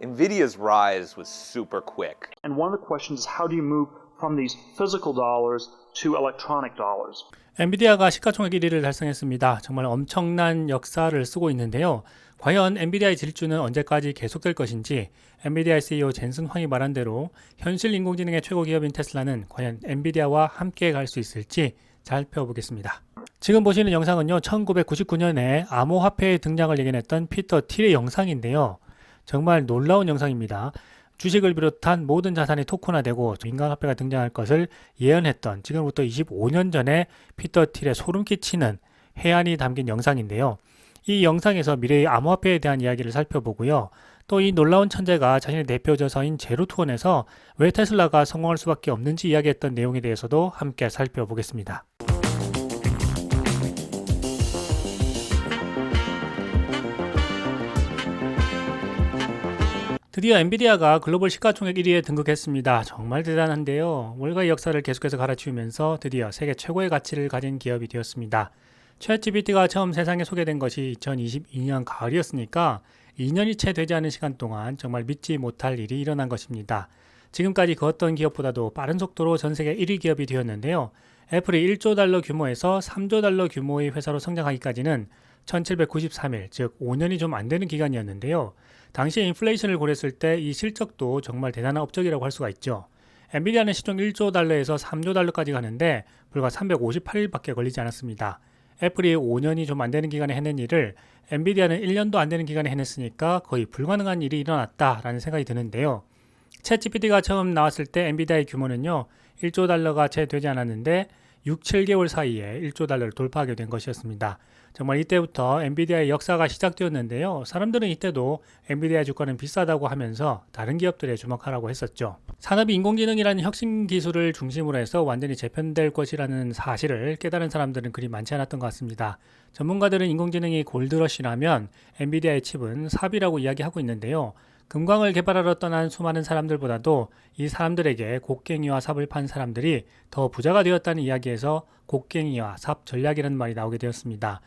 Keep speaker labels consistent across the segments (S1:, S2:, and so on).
S1: NVIDIA's rise was super quick.
S2: And one of the questions is how do you move from these physical dollars to electronic dollars?
S3: 엔비디아가 시가총액 1위를 달성했습니다. 정말 엄청난 역사를 쓰고 있는데요. 과연 엔비디아의 질주는 언제까지 계속될 것인지 엔비디아 CEO 젠슨 황이 말한 대로 현실 인공지능의 최고 기업인 테슬라는 과연 엔비디아와 함께 갈 수 있을지 잘 펴보겠습니다. 지금 보시는 영상은요, 1999년에 암호화폐의 등장을 예견했던 피터 틸의 영상인데요. 정말 놀라운 영상입니다. 주식을 비롯한 모든 자산이 토큰화되고 인간화폐가 등장할 것을 예언했던 지금부터 25년 전에 피터 틸의 소름 끼치는 해안이 담긴 영상인데요. 이 영상에서 미래의 암호화폐에 대한 이야기를 살펴보고요. 또 이 놀라운 천재가 자신의 대표 저서인 제로투원에서 왜 테슬라가 성공할 수밖에 없는지 이야기했던 내용에 대해서도 함께 살펴보겠습니다. 드디어 엔비디아가 글로벌 시가총액 1위에 등극했습니다. 정말 대단한데요. 월가의 역사를 계속해서 갈아치우면서 드디어 세계 최고의 가치를 가진 기업이 되었습니다. 챗GPT가 처음 세상에 소개된 것이 2022년 가을이었으니까 2년이 채 되지 않은 시간 동안 정말 믿지 못할 일이 일어난 것입니다. 지금까지 그 어떤 기업보다도 빠른 속도로 전 세계 1위 기업이 되었는데요. 애플이 1조 달러 규모에서 3조 달러 규모의 회사로 성장하기까지는 1793일, 즉 5년이 좀 안 되는 기간이었는데요. 당시 인플레이션을 고렸을 때 이 실적도 정말 대단한 업적이라고 할 수가 있죠. 엔비디아는 시총 1조 달러에서 3조 달러까지 가는데 불과 358일밖에 걸리지 않았습니다. 애플이 5년이 좀 안 되는 기간에 해낸 일을 엔비디아는 1년도 안 되는 기간에 해냈으니까 거의 불가능한 일이 일어났다라는 생각이 드는데요. 챗 GPT가 처음 나왔을 때 엔비디아의 규모는요. 1조 달러가 채 되지 않았는데 6, 7개월 사이에 1조 달러를 돌파하게 된 것이었습니다. 정말 이때부터 엔비디아의 역사가 시작되었는데요. 사람들은 이때도 엔비디아 주가는 비싸다고 하면서 다른 기업들에 주목하라고 했었죠. 산업이 인공지능이라는 혁신 기술을 중심으로 해서 완전히 재편될 것이라는 사실을 깨달은 사람들은 그리 많지 않았던 것 같습니다. 전문가들은 인공지능이 골드러시라면 엔비디아의 칩은 삽이라고 이야기하고 있는데요. 금광을 개발하러 떠난 수많은 사람들보다도 이 사람들에게 곡괭이와 삽을 판 사람들이 더 부자가 되었다는 이야기에서 곡괭이와 삽 전략이라는 말이 나오게 되었습니다.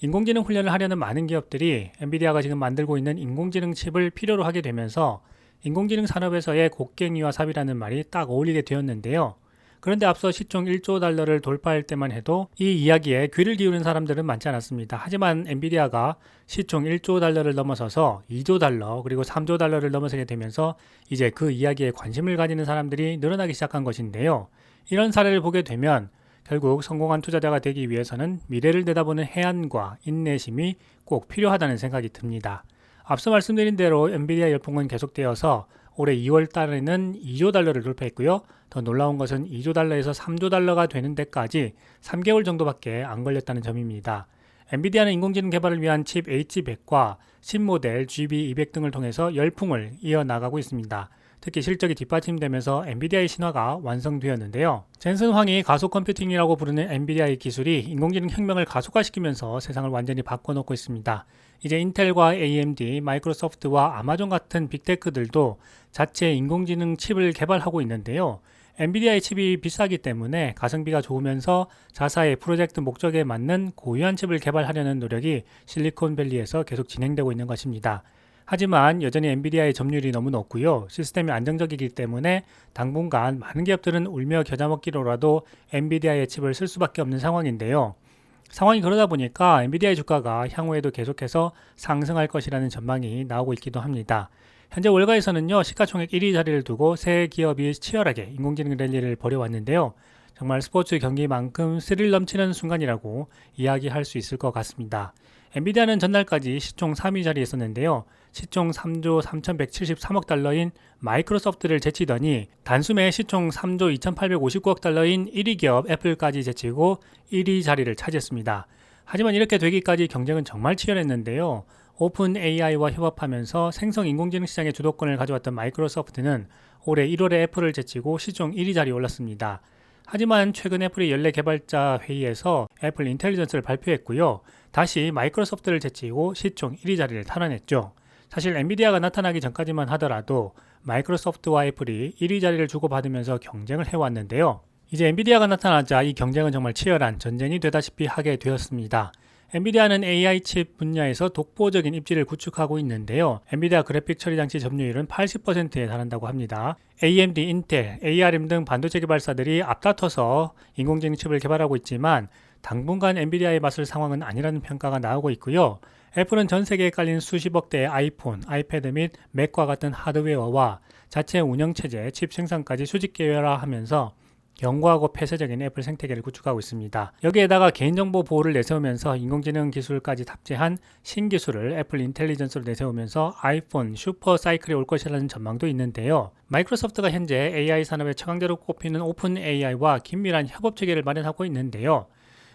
S3: 인공지능 훈련을 하려는 많은 기업들이 엔비디아가 지금 만들고 있는 인공지능 칩을 필요로 하게 되면서 인공지능 산업에서의 곡괭이와 삽이라는 말이 딱 어울리게 되었는데요. 그런데 앞서 시총 1조 달러를 돌파할 때만 해도 이 이야기에 귀를 기울인 사람들은 많지 않았습니다. 하지만 엔비디아가 시총 1조 달러를 넘어서서 2조 달러 그리고 3조 달러를 넘어서게 되면서 이제 그 이야기에 관심을 가지는 사람들이 늘어나기 시작한 것인데요. 이런 사례를 보게 되면 결국 성공한 투자자가 되기 위해서는 미래를 내다보는 해안과 인내심이 꼭 필요하다는 생각이 듭니다. 앞서 말씀드린 대로 엔비디아 열풍은 계속되어서 올해 2월 달에는 2조 달러를 돌파했고요. 더 놀라운 것은 2조 달러에서 3조 달러가 되는 데까지 3개월 정도밖에 안 걸렸다는 점입니다. 엔비디아는 인공지능 개발을 위한 칩 H100과 신모델 GB200 등을 통해서 열풍을 이어나가고 있습니다. 특히 실적이 뒷받침되면서 엔비디아의 신화가 완성되었는데요. 젠슨 황이 가속 컴퓨팅이라고 부르는 엔비디아의 기술이 인공지능 혁명을 가속화시키면서 세상을 완전히 바꿔놓고 있습니다. 이제 인텔과 AMD, 마이크로소프트와 아마존 같은 빅테크들도 자체 인공지능 칩을 개발하고 있는데요. 엔비디아의 칩이 비싸기 때문에 가성비가 좋으면서 자사의 프로젝트 목적에 맞는 고유한 칩을 개발하려는 노력이 실리콘밸리에서 계속 진행되고 있는 것입니다. 하지만 여전히 엔비디아의 점유율이 너무 높고요. 시스템이 안정적이기 때문에 당분간 많은 기업들은 울며 겨자 먹기로라도 엔비디아의 칩을 쓸 수밖에 없는 상황인데요. 상황이 그러다 보니까 엔비디아의 주가가 향후에도 계속해서 상승할 것이라는 전망이 나오고 있기도 합니다. 현재 월가에서는요, 시가총액 1위 자리를 두고 새 기업이 치열하게 인공지능 랠리를 벌여왔는데요. 정말 스포츠 경기만큼 스릴 넘치는 순간이라고 이야기할 수 있을 것 같습니다. 엔비디아는 전날까지 시총 3위 자리에 있었는데요. 시총 3조 3,173억 달러인 마이크로소프트를 제치더니 단숨에 시총 3조 2,859억 달러인 1위 기업 애플까지 제치고 1위 자리를 차지했습니다. 하지만 이렇게 되기까지 경쟁은 정말 치열했는데요. 오픈 AI와 협업하면서 생성 인공지능 시장의 주도권을 가져왔던 마이크로소프트는 올해 1월에 애플을 제치고 시총 1위 자리에 올랐습니다. 하지만 최근 애플이 연례 개발자 회의에서 애플 인텔리전스를 발표했고요. 다시 마이크로소프트를 제치고 시총 1위 자리를 탈환했죠. 사실 엔비디아가 나타나기 전까지만 하더라도 마이크로소프트와 애플이 1위 자리를 주고받으면서 경쟁을 해왔는데요. 이제 엔비디아가 나타나자 이 경쟁은 정말 치열한 전쟁이 되다시피 하게 되었습니다. 엔비디아는 AI 칩 분야에서 독보적인 입지를 구축하고 있는데요. 엔비디아 그래픽 처리 장치 점유율은 80%에 달한다고 합니다. AMD, 인텔, ARM 등 반도체 개발사들이 앞다퉈서 인공지능 칩을 개발하고 있지만 당분간 엔비디아의 맞설 상황은 아니라는 평가가 나오고 있고요. 애플은 전 세계에 깔린 수십억 대의 아이폰, 아이패드 및 맥과 같은 하드웨어와 자체 운영체제, 칩 생산까지 수직 계열화하면서 견고하고 폐쇄적인 애플 생태계를 구축하고 있습니다. 여기에다가 개인정보 보호를 내세우면서 인공지능 기술까지 탑재한 신기술을 애플 인텔리전스로 내세우면서 아이폰 슈퍼 사이클이 올 것이라는 전망도 있는데요. 마이크로소프트가 현재 AI 산업의 최강자로 꼽히는 오픈 AI와 긴밀한 협업 체계를 마련하고 있는데요.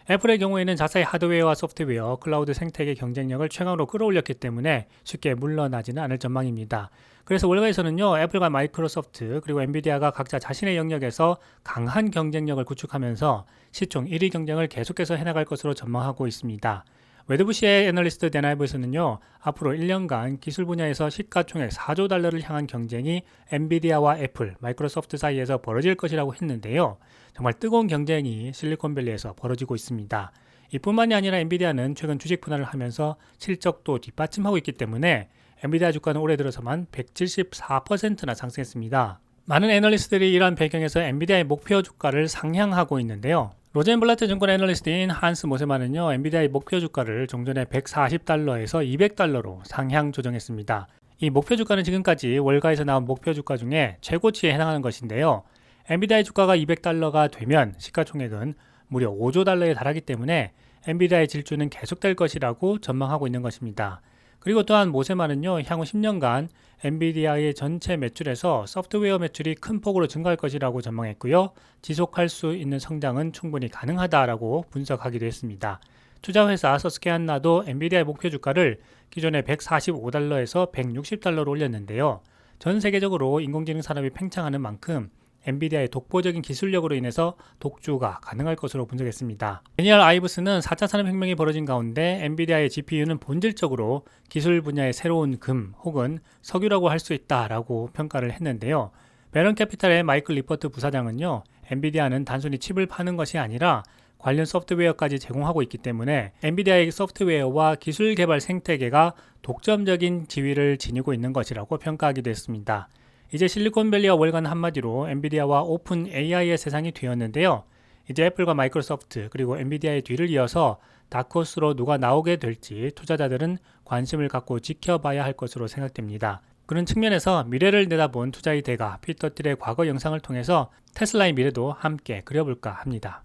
S3: 애플의 경우에는 자사의 하드웨어와 소프트웨어, 클라우드 생태계 경쟁력을 최강으로 끌어올렸기 때문에 쉽게 물러나지는 않을 전망입니다. 그래서 월가에서는요, 애플과 마이크로소프트 그리고 엔비디아가 각자 자신의 영역에서 강한 경쟁력을 구축하면서 시총 1위 경쟁을 계속해서 해나갈 것으로 전망하고 있습니다. 웨드부시의 애널리스트 데나이브에서는요, 앞으로 1년간 기술 분야에서 시가총액 4조 달러를 향한 경쟁이 엔비디아와 애플, 마이크로소프트 사이에서 벌어질 것이라고 했는데요. 정말 뜨거운 경쟁이 실리콘밸리에서 벌어지고 있습니다. 이뿐만이 아니라 엔비디아는 최근 주식 분할을 하면서 실적도 뒷받침하고 있기 때문에 엔비디아 주가는 올해 들어서만 174%나 상승했습니다. 많은 애널리스트들이 이러한 배경에서 엔비디아의 목표 주가를 상향하고 있는데요. 로젠블라트 증권 애널리스트인 한스 모세만은요, 엔비디아의 목표 주가를 종전에 140달러에서 200달러로 상향 조정했습니다. 이 목표 주가는 지금까지 월가에서 나온 목표 주가 중에 최고치에 해당하는 것인데요. 엔비디아의 주가가 200달러가 되면 시가총액은 무려 5조 달러에 달하기 때문에 엔비디아의 질주는 계속될 것이라고 전망하고 있는 것입니다. 그리고 또한 모세만은요, 향후 10년간 엔비디아의 전체 매출에서 소프트웨어 매출이 큰 폭으로 증가할 것이라고 전망했고요. 지속할 수 있는 성장은 충분히 가능하다라고 분석하기도 했습니다. 투자회사 서스케안나도 엔비디아의 목표 주가를 기존의 145달러에서 160달러로 올렸는데요. 전 세계적으로 인공지능 산업이 팽창하는 만큼 엔비디아의 독보적인 기술력으로 인해서 독주가 가능할 것으로 분석했습니다. 데니얼 아이브스는 4차 산업혁명이 벌어진 가운데 엔비디아의 GPU는 본질적으로 기술 분야의 새로운 금 혹은 석유라고 할 수 있다라고 평가를 했는데요. 베런 캐피탈의 마이클 리퍼트 부사장은요, 엔비디아는 단순히 칩을 파는 것이 아니라 관련 소프트웨어까지 제공하고 있기 때문에 엔비디아의 소프트웨어와 기술 개발 생태계가 독점적인 지위를 지니고 있는 것이라고 평가하기도 했습니다. 이제 실리콘밸리와 월간 한마디로 엔비디아와 오픈 AI의 세상이 되었는데요. 이제 애플과 마이크로소프트 그리고 엔비디아의 뒤를 이어서 다크호스로 누가 나오게 될지 투자자들은 관심을 갖고 지켜봐야 할 것으로 생각됩니다. 그런 측면에서 미래를 내다본 투자의 대가 피터 틸의 과거 영상을 통해서 테슬라의 미래도 함께 그려볼까 합니다.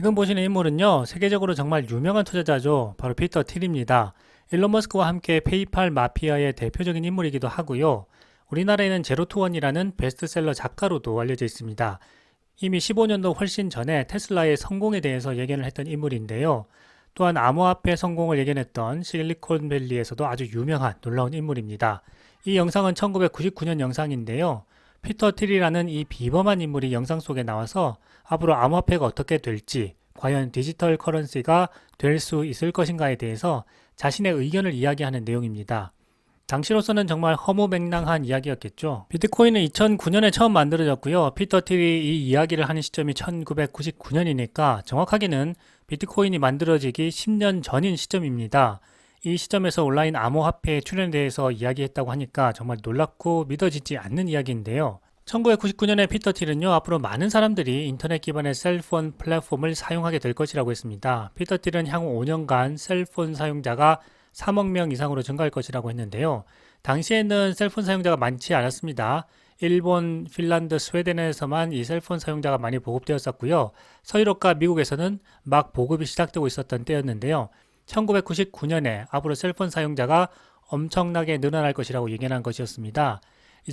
S3: 지금 보시는 인물은요, 세계적으로 정말 유명한 투자자죠. 바로 피터 틸입니다. 일론 머스크와 함께 페이팔 마피아의 대표적인 인물이기도 하고요. 우리나라에는 제로투원이라는 베스트셀러 작가로도 알려져 있습니다. 이미 15년도 훨씬 전에 테슬라의 성공에 대해서 예견을 했던 인물인데요. 또한 암호화폐 성공을 예견했던 실리콘밸리에서도 아주 유명한 놀라운 인물입니다. 이 영상은 1999년 영상인데요. 피터 틸이라는 이 비범한 인물이 영상 속에 나와서 앞으로 암호화폐가 어떻게 될지, 과연 디지털 커런시가 될 수 있을 것인가에 대해서 자신의 의견을 이야기하는 내용입니다. 당시로서는 정말 허무맹랑한 이야기였겠죠. 비트코인은 2009년에 처음 만들어졌고요. 피터 틸이 이 이야기를 하는 시점이 1999년이니까 정확하게는 비트코인이 만들어지기 10년 전인 시점입니다. 이 시점에서 온라인 암호화폐의 출현에 대해서 이야기했다고 하니까 정말 놀랍고 믿어지지 않는 이야기인데요. 1999년에 피터 틸은요, 앞으로 많은 사람들이 인터넷 기반의 셀폰 플랫폼을 사용하게 될 것이라고 했습니다. 피터 틸은 향후 5년간 셀폰 사용자가 3억 명 이상으로 증가할 것이라고 했는데요. 당시에는 셀폰 사용자가 많지 않았습니다. 일본, 핀란드, 스웨덴에서만 이 셀폰 사용자가 많이 보급되었었고요. 서유럽과 미국에서는 막 보급이 시작되고 있었던 때였는데요. 1999년에 앞으로 셀폰 사용자가 엄청나게 늘어날 것이라고 예견한 것이었습니다.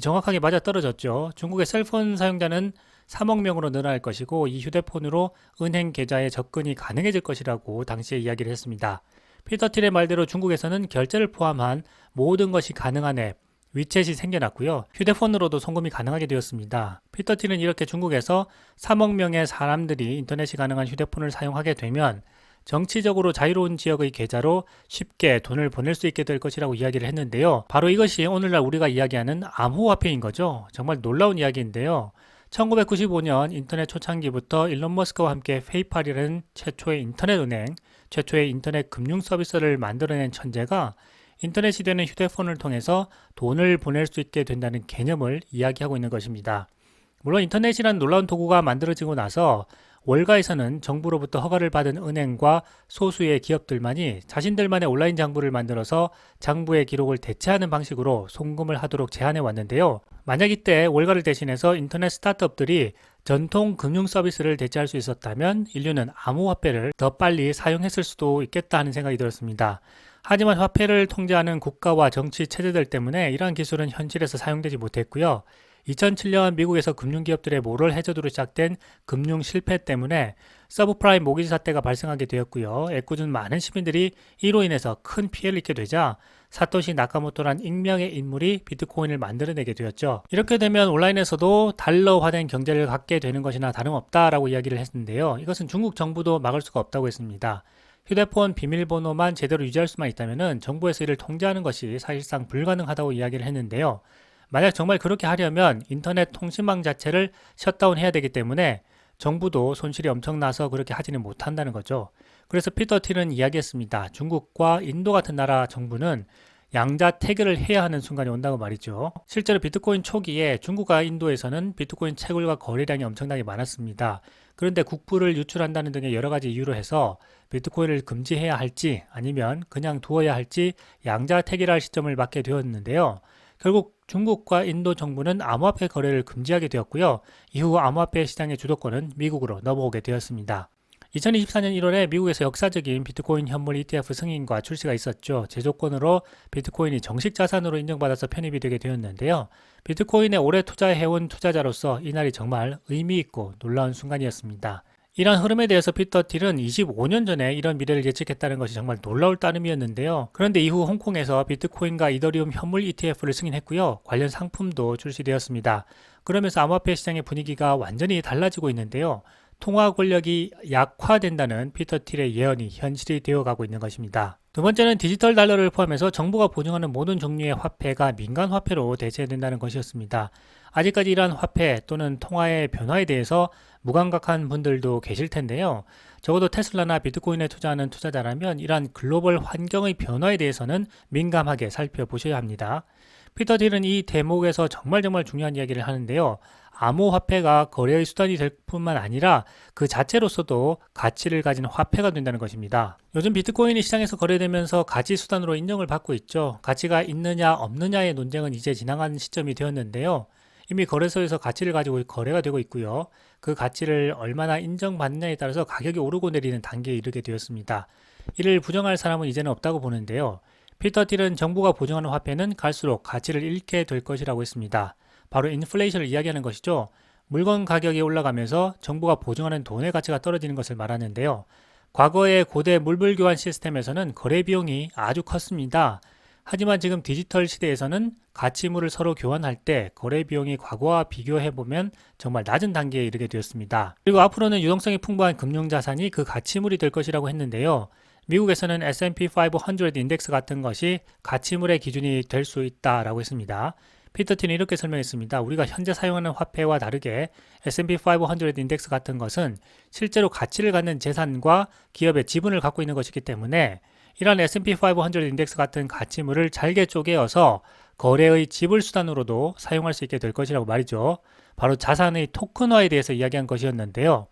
S3: 정확하게 맞아 떨어졌죠. 중국의 셀폰 사용자는 3억 명으로 늘어날 것이고 이 휴대폰으로 은행 계좌에 접근이 가능해질 것이라고 당시에 이야기를 했습니다. 피터 틸의 말대로 중국에서는 결제를 포함한 모든 것이 가능한 앱, 위챗이 생겨났고요. 휴대폰으로도 송금이 가능하게 되었습니다. 피터 틸은 이렇게 중국에서 3억 명의 사람들이 인터넷이 가능한 휴대폰을 사용하게 되면 정치적으로 자유로운 지역의 계좌로 쉽게 돈을 보낼 수 있게 될 것이라고 이야기를 했는데요. 바로 이것이 오늘날 우리가 이야기하는 암호화폐인 거죠. 정말 놀라운 이야기인데요. 1995년 인터넷 초창기부터 일론 머스크와 함께 페이팔이라는 최초의 인터넷 은행, 최초의 인터넷 금융 서비스를 만들어낸 천재가 인터넷이 되는 휴대폰을 통해서 돈을 보낼 수 있게 된다는 개념을 이야기하고 있는 것입니다. 물론 인터넷이란 놀라운 도구가 만들어지고 나서 월가에서는 정부로부터 허가를 받은 은행과 소수의 기업들만이 자신들만의 온라인 장부를 만들어서 장부의 기록을 대체하는 방식으로 송금을 하도록 제한해 왔는데요. 만약 이때 월가를 대신해서 인터넷 스타트업들이 전통 금융 서비스를 대체할 수 있었다면 인류는 암호화폐를 더 빨리 사용했을 수도 있겠다 하는 생각이 들었습니다. 하지만 화폐를 통제하는 국가와 정치 체제들 때문에 이러한 기술은 현실에서 사용되지 못했고요. 2007년 미국에서 금융기업들의 모럴 해저드로 시작된 금융 실패 때문에 서브프라임 모기지 사태가 발생하게 되었고요. 애꿎은 많은 시민들이 이로 인해서 큰 피해를 입게 되자 사토시 나카모토란 익명의 인물이 비트코인을 만들어내게 되었죠. 이렇게 되면 온라인에서도 달러화된 경제를 갖게 되는 것이나 다름없다라고 이야기를 했는데요. 이것은 중국 정부도 막을 수가 없다고 했습니다. 휴대폰 비밀번호만 제대로 유지할 수만 있다면 정부에서 이를 통제하는 것이 사실상 불가능하다고 이야기를 했는데요. 만약 정말 그렇게 하려면 인터넷 통신망 자체를 셧다운 해야 되기 때문에 정부도 손실이 엄청나서 그렇게 하지는 못한다는 거죠. 그래서 피터 틸은 이야기했습니다. 중국과 인도 같은 나라 정부는 양자 태결을 해야 하는 순간이 온다고 말이죠. 실제로 비트코인 초기에 중국과 인도에서는 비트코인 채굴과 거래량이 엄청나게 많았습니다. 그런데 국부를 유출한다는 등의 여러 가지 이유로 해서 비트코인을 금지해야 할지 아니면 그냥 두어야 할지 양자 태결할 시점을 맞게 되었는데요. 결국 중국과 인도 정부는 암호화폐 거래를 금지하게 되었고요. 이후 암호화폐 시장의 주도권은 미국으로 넘어오게 되었습니다. 2024년 1월에 미국에서 역사적인 비트코인 현물 ETF 승인과 출시가 있었죠. 제조건으로 비트코인이 정식 자산으로 인정받아서 편입이 되게 되었는데요. 비트코인에 오래 투자해온 투자자로서 이날이 정말 의미 있고 놀라운 순간이었습니다. 이러한 흐름에 대해서 피터 틸은 25년 전에 이런 미래를 예측했다는 것이 정말 놀라울 따름이었는데요. 그런데 이후 홍콩에서 비트코인과 이더리움 현물 ETF를 승인했고요. 관련 상품도 출시되었습니다. 그러면서 암호화폐 시장의 분위기가 완전히 달라지고 있는데요. 통화 권력이 약화된다는 피터 틸의 예언이 현실이 되어가고 있는 것입니다. 두 번째는 디지털 달러를 포함해서 정부가 보증하는 모든 종류의 화폐가 민간 화폐로 대체된다는 것이었습니다. 아직까지 이러한 화폐 또는 통화의 변화에 대해서 무감각한 분들도 계실 텐데요. 적어도 테슬라나 비트코인에 투자하는 투자자라면 이러한 글로벌 환경의 변화에 대해서는 민감하게 살펴보셔야 합니다. 피터 딜은 이 대목에서 정말 정말 중요한 이야기를 하는데요. 암호화폐가 거래의 수단이 될 뿐만 아니라 그 자체로서도 가치를 가진 화폐가 된다는 것입니다. 요즘 비트코인이 시장에서 거래되면서 가치 수단으로 인정을 받고 있죠. 가치가 있느냐 없느냐의 논쟁은 이제 지나간 시점이 되었는데요. 이미 거래소에서 가치를 가지고 거래가 되고 있고요. 그 가치를 얼마나 인정받느냐에 따라서 가격이 오르고 내리는 단계에 이르게 되었습니다. 이를 부정할 사람은 이제는 없다고 보는데요. 피터 딜은 정부가 보증하는 화폐는 갈수록 가치를 잃게 될 것이라고 했습니다. 바로 인플레이션을 이야기하는 것이죠. 물건 가격이 올라가면서 정부가 보증하는 돈의 가치가 떨어지는 것을 말하는데요. 과거의 고대 물불 교환 시스템에서는 거래 비용이 아주 컸습니다. 하지만 지금 디지털 시대에서는 가치물을 서로 교환할 때 거래 비용이 과거와 비교해 보면 정말 낮은 단계에 이르게 되었습니다. 그리고 앞으로는 유동성이 풍부한 금융 자산이 그 가치물이 될 것이라고 했는데요. 미국에서는 S&P 500 인덱스 같은 것이 가치물의 기준이 될 수 있다라고 했습니다. 피터틴은 이렇게 설명했습니다. 우리가 현재 사용하는 화폐와 다르게 S&P 500 인덱스 같은 것은 실제로 가치를 갖는 재산과 기업의 지분을 갖고 있는 것이기 때문에 이러한 S&P 500 인덱스 같은 가치물을 잘게 쪼개어서 거래의 지불 수단으로도 사용할 수 있게 될 것이라고 말이죠. 바로 자산의 토큰화에 대해서 이야기한 것이었는데요.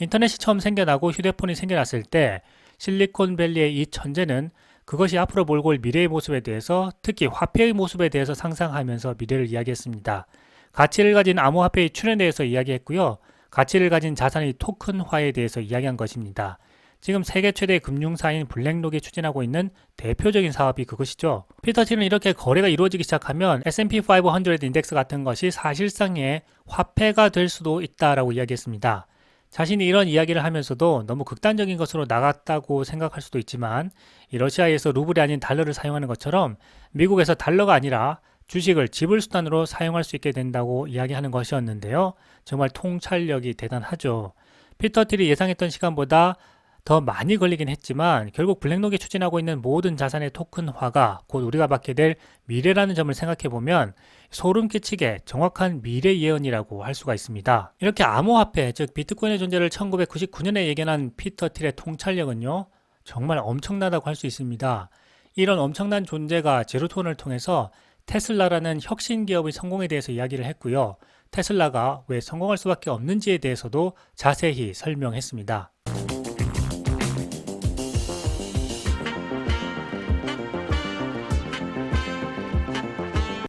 S3: 인터넷이 처음 생겨나고 휴대폰이 생겨났을 때 실리콘밸리의 이 천재는 그것이 앞으로 몰고 올 미래의 모습에 대해서 특히 화폐의 모습에 대해서 상상하면서 미래를 이야기했습니다. 가치를 가진 암호화폐의 출현에 대해서 이야기했고요. 가치를 가진 자산의 토큰화에 대해서 이야기한 것입니다. 지금 세계 최대 금융사인 블랙록이 추진하고 있는 대표적인 사업이 그것이죠. 피터 틸은 이렇게 거래가 이루어지기 시작하면 S&P 500 인덱스 같은 것이 사실상의 화폐가 될 수도 있다라고 이야기했습니다. 자신이 이런 이야기를 하면서도 너무 극단적인 것으로 나갔다고 생각할 수도 있지만 이 러시아에서 루블이 아닌 달러를 사용하는 것처럼 미국에서 달러가 아니라 주식을 지불 수단으로 사용할 수 있게 된다고 이야기하는 것이었는데요. 정말 통찰력이 대단하죠. 피터 틸이 예상했던 시간보다 더 많이 걸리긴 했지만 결국 블랙록이 추진하고 있는 모든 자산의 토큰화가 곧 우리가 받게 될 미래라는 점을 생각해 보면 소름 끼치게 정확한 미래 예언이라고 할 수가 있습니다. 이렇게 암호화폐 즉 비트코인의 존재를 1999년에 예견한 피터 틸의 통찰력은요 정말 엄청나다고 할 수 있습니다. 이런 엄청난 존재가 제로톤을 통해서 테슬라라는 혁신 기업의 성공에 대해서 이야기를 했고요. 테슬라가 왜 성공할 수밖에 없는지에 대해서도 자세히 설명했습니다.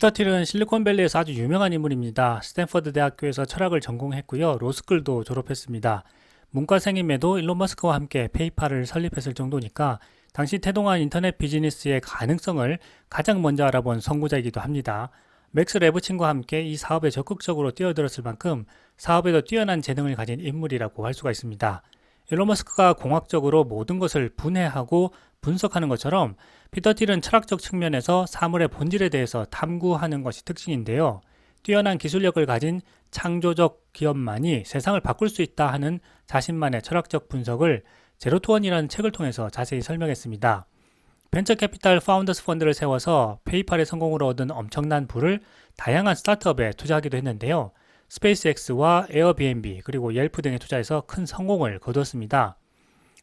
S3: 피터 틸은 실리콘밸리에서 아주 유명한 인물입니다. 스탠퍼드 대학교에서 철학을 전공했고요. 로스쿨도 졸업했습니다. 문과생임에도 일론 머스크와 함께 페이팔을 설립했을 정도니까 당시 태동한 인터넷 비즈니스의 가능성을 가장 먼저 알아본 선구자이기도 합니다. 맥스 레브친과 함께 이 사업에 적극적으로 뛰어들었을 만큼 사업에도 뛰어난 재능을 가진 인물이라고 할 수가 있습니다. 일론 머스크가 공학적으로 모든 것을 분해하고 분석하는 것처럼 피터 틸은 철학적 측면에서 사물의 본질에 대해서 탐구하는 것이 특징인데요. 뛰어난 기술력을 가진 창조적 기업만이 세상을 바꿀 수 있다 하는 자신만의 철학적 분석을 제로투원이라는 책을 통해서 자세히 설명했습니다. 벤처 캐피탈 파운더스 펀드를 세워서 페이팔의 성공으로 얻은 엄청난 부를 다양한 스타트업에 투자하기도 했는데요. 스페이스X와 에어비앤비 그리고 옐프 등에 투자해서 큰 성공을 거두었습니다.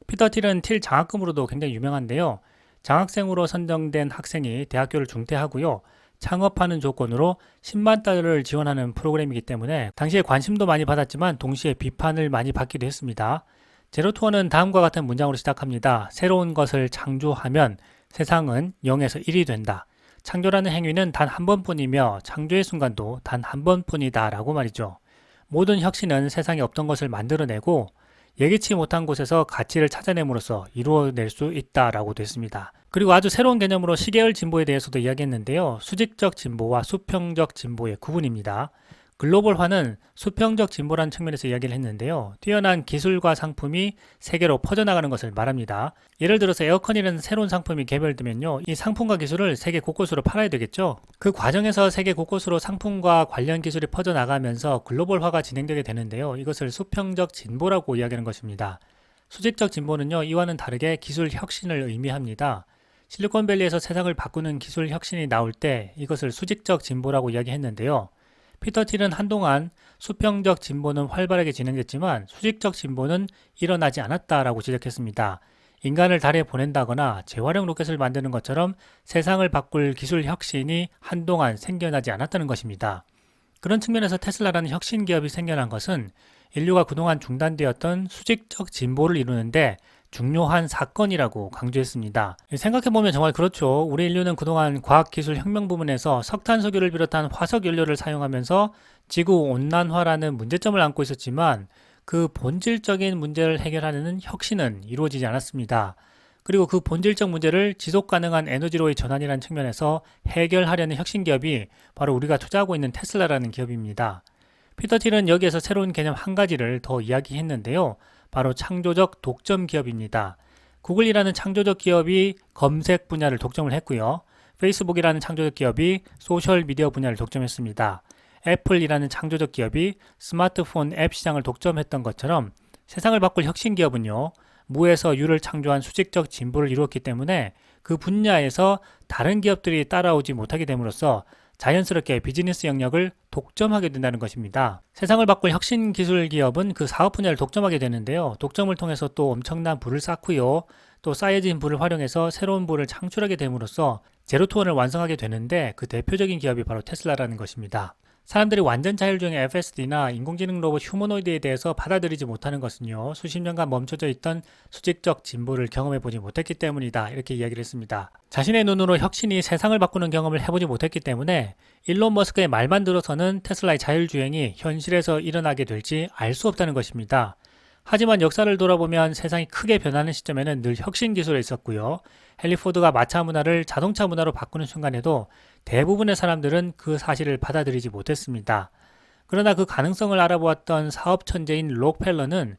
S3: 피터 틸은 틸 장학금으로도 굉장히 유명한데요. 장학생으로 선정된 학생이 대학교를 중퇴하고요. 창업하는 조건으로 10만 달러를 지원하는 프로그램이기 때문에 당시에 관심도 많이 받았지만 동시에 비판을 많이 받기도 했습니다. 제로투어는 다음과 같은 문장으로 시작합니다. 새로운 것을 창조하면 세상은 0에서 1이 된다. 창조라는 행위는 단 한 번뿐이며 창조의 순간도 단 한 번뿐이다 라고 말이죠. 모든 혁신은 세상에 없던 것을 만들어내고 예기치 못한 곳에서 가치를 찾아냄으로써 이루어낼 수 있다라고도 했습니다. 그리고 아주 새로운 개념으로 시계열 진보에 대해서도 이야기했는데요. 수직적 진보와 수평적 진보의 구분입니다. 글로벌화는 수평적 진보라는 측면에서 이야기를 했는데요. 뛰어난 기술과 상품이 세계로 퍼져나가는 것을 말합니다. 예를 들어서 에어컨이라는 새로운 상품이 개발되면요. 이 상품과 기술을 세계 곳곳으로 팔아야 되겠죠. 그 과정에서 세계 곳곳으로 상품과 관련 기술이 퍼져나가면서 글로벌화가 진행되게 되는데요. 이것을 수평적 진보라고 이야기하는 것입니다. 수직적 진보는요. 이와는 다르게 기술 혁신을 의미합니다. 실리콘밸리에서 세상을 바꾸는 기술 혁신이 나올 때 이것을 수직적 진보라고 이야기했는데요. 피터 틸은 한동안 수평적 진보는 활발하게 진행됐지만 수직적 진보는 일어나지 않았다라고 지적했습니다. 인간을 달에 보낸다거나 재활용 로켓을 만드는 것처럼 세상을 바꿀 기술 혁신이 한동안 생겨나지 않았다는 것입니다. 그런 측면에서 테슬라라는 혁신 기업이 생겨난 것은 인류가 그동안 중단되었던 수직적 진보를 이루는데 중요한 사건이라고 강조했습니다. 생각해보면 정말 그렇죠. 우리 인류는 그동안 과학기술 혁명 부문에서 석탄석유를 비롯한 화석연료를 사용하면서 지구 온난화라는 문제점을 안고 있었지만 그 본질적인 문제를 해결하는 혁신은 이루어지지 않았습니다. 그리고 그 본질적 문제를 지속 가능한 에너지로의 전환이라는 측면에서 해결하려는 혁신 기업이 바로 우리가 투자하고 있는 테슬라라는 기업입니다. 피터 틸은 여기에서 새로운 개념 한 가지를 더 이야기했는데요. 바로 창조적 독점 기업입니다. 구글이라는 창조적 기업이 검색 분야를 독점을 했고요. 페이스북이라는 창조적 기업이 소셜 미디어 분야를 독점했습니다. 애플이라는 창조적 기업이 스마트폰 앱 시장을 독점했던 것처럼 세상을 바꿀 혁신 기업은요. 무에서 유를 창조한 수직적 진보를 이루었기 때문에 그 분야에서 다른 기업들이 따라오지 못하게 됨으로써 자연스럽게 비즈니스 영역을 독점하게 된다는 것입니다. 세상을 바꿀 혁신 기술 기업은 그 사업 분야를 독점하게 되는데요. 독점을 통해서 또 엄청난 부를 쌓고요. 또 쌓여진 부를 활용해서 새로운 부를 창출하게 됨으로써 제로투원을 완성하게 되는데 그 대표적인 기업이 바로 테슬라라는 것입니다. 사람들이 완전 자율주행 FSD나 인공지능 로봇 휴머노이드에 대해서 받아들이지 못하는 것은요, 수십 년간 멈춰져 있던 수직적 진보를 경험해 보지 못했기 때문이다. 이렇게 이야기를 했습니다. 자신의 눈으로 혁신이 세상을 바꾸는 경험을 해보지 못했기 때문에 일론 머스크의 말만 들어서는 테슬라의 자율주행이 현실에서 일어나게 될지 알 수 없다는 것입니다. 하지만 역사를 돌아보면 세상이 크게 변하는 시점에는 늘 혁신 기술에 있었고요. 헨리 포드가 마차 문화를 자동차 문화로 바꾸는 순간에도 대부분의 사람들은 그 사실을 받아들이지 못했습니다. 그러나 그 가능성을 알아보았던 사업 천재인 록펠러는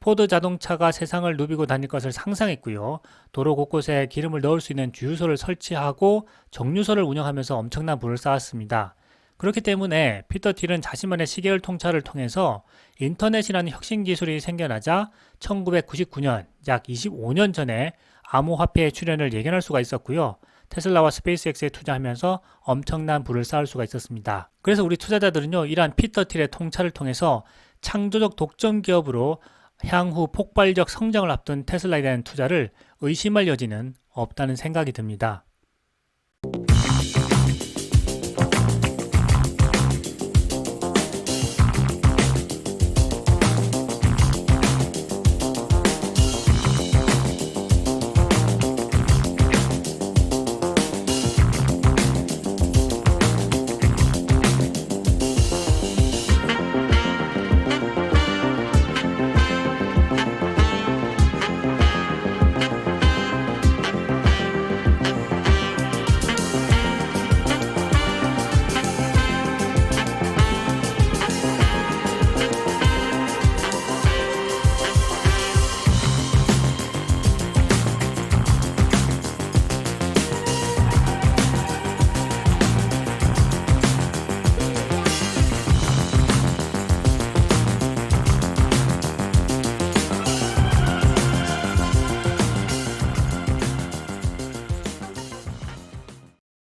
S3: 포드 자동차가 세상을 누비고 다닐 것을 상상했고요. 도로 곳곳에 기름을 넣을 수 있는 주유소를 설치하고 정류소를 운영하면서 엄청난 부를 쌓았습니다. 그렇기 때문에 피터 틸은 자신만의 시계열 통찰을 통해서 인터넷이라는 혁신 기술이 생겨나자 1999년 약 25년 전에 암호화폐의 출현을 예견할 수가 있었고요. 테슬라와 스페이스X에 투자하면서 엄청난 부를 쌓을 수가 있었습니다. 그래서 우리 투자자들은요, 이러한 피터 틸의 통찰을 통해서 창조적 독점 기업으로 향후 폭발적 성장을 앞둔 테슬라에 대한 투자를 의심할 여지는 없다는 생각이 듭니다.